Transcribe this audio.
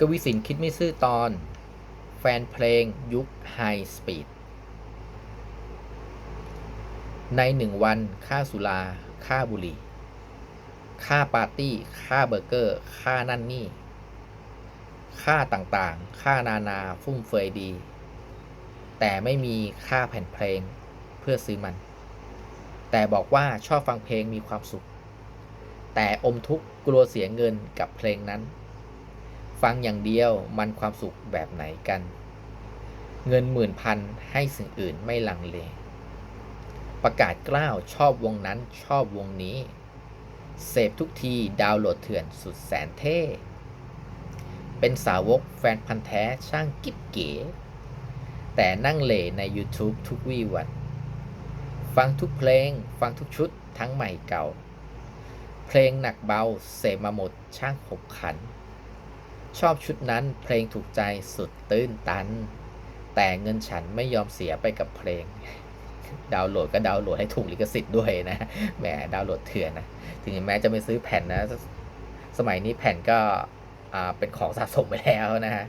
กวีสินคิดไม่ซื่อตอน แฟนเพลงยุคไฮสปีดในหนึ่งวัน ค่าสุรา ค่าบุหรี่ ค่าปาร์ตี้ ค่าเบอร์เกอร์ ค่านั่นนี่ ค่าต่างๆ ค่านานาฟุ่มเฟือยดี แต่ไม่มีค่าแผ่นเพลงเพื่อซื้อมัน แต่บอกว่าชอบฟังเพลงมีความสุข แต่อมทุกข์กลัวเสียเงินกับเพลงนั้น ฟังอย่างเดียวมันความสุขแบบไหนกัน เงินหมื่นพันให้สิ่งอื่นไม่ลังเล ประกาศกล้าวชอบวงนั้นชอบวงนี้ เสพทุกทีดาวน์โหลดเถื่อนสุดแสนเท่ เป็นสาวกแฟนพันธ์แท้ช่างกิ๊บเก๋ แต่นั่งเหล่ใน YouTube ทุกวี่วัน ฟังทุกเพลง ฟังทุกชุดทั้งใหม่เก่า เพลงหนักเบาเสพมาหมดช่างขบขัน ชอบชุดนั้นเพลงถูกใจสุดตื้นตัน แต่เงินฉันไม่ยอมเสียไปกับเพลง ดาวน์โหลดก็ดาวน์โหลดให้ถูกลิขสิทธิ์ด้วยนะแหมดาวน์โหลดเถื่อนนะถึงแม้จะไม่ซื้อแผ่นนะ สมัยนี้แผ่นก็เป็นของสะสมไปแล้วนะฮะ